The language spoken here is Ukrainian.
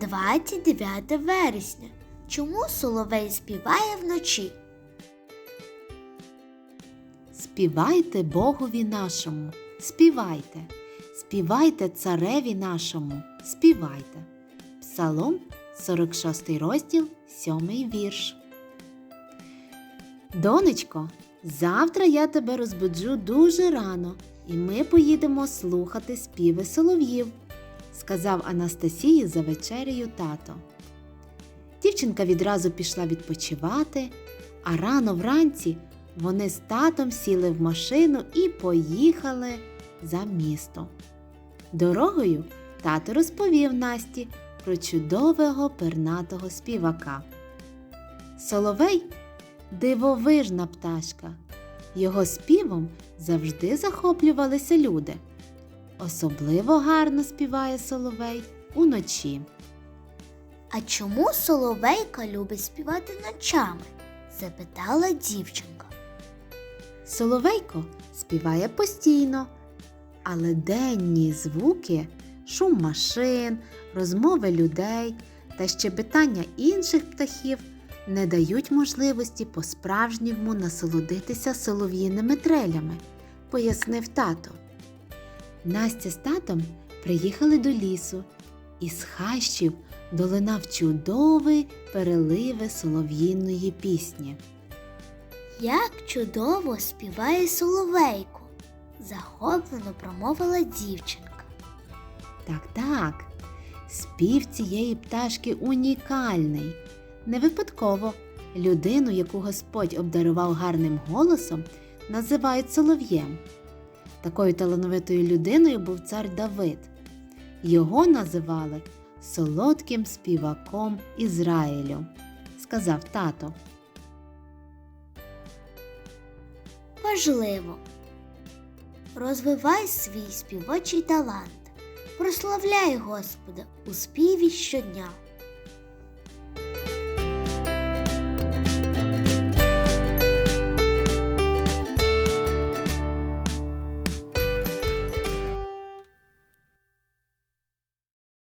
29 вересня. Чому соловей співає вночі? Співайте Богові нашому, співайте, співайте цареві нашому, співайте. Псалом 46 розділ, 7 вірш. Донечко, завтра я тебе розбуджу дуже рано, і ми поїдемо слухати співи солов'їв, сказав Анастасії за вечерею тато. Дівчинка відразу пішла відпочивати, а рано вранці вони з татом сіли в машину і поїхали за місто. Дорогою тато розповів Насті про чудового пернатого співака. Соловей дивовижна пташка. Його співом завжди захоплювалися люди. Особливо гарно співає соловей уночі. А чому соловейка любить співати ночами? запитала дівчинка. Соловейко співає постійно, але денні звуки, шум машин, розмови людей та щебетання інших птахів не дають можливості по-справжньому насолодитися солов'їними трелями, пояснив тато. Настя з татом приїхали до лісу, і з хащів долинав чудовий переливи солов'їної пісні. Як чудово співає соловейко, захоплено промовила дівчинка. Так, так. Спів цієї пташки унікальний. Не випадково людину, яку Господь обдарував гарним голосом, називають солов'єм. Такою талановитою людиною був цар Давид. Його називали солодким співаком Ізраїлю, сказав тато. Важливо. Розвивай свій співочий талант. Прославляй Господа у співі щодня.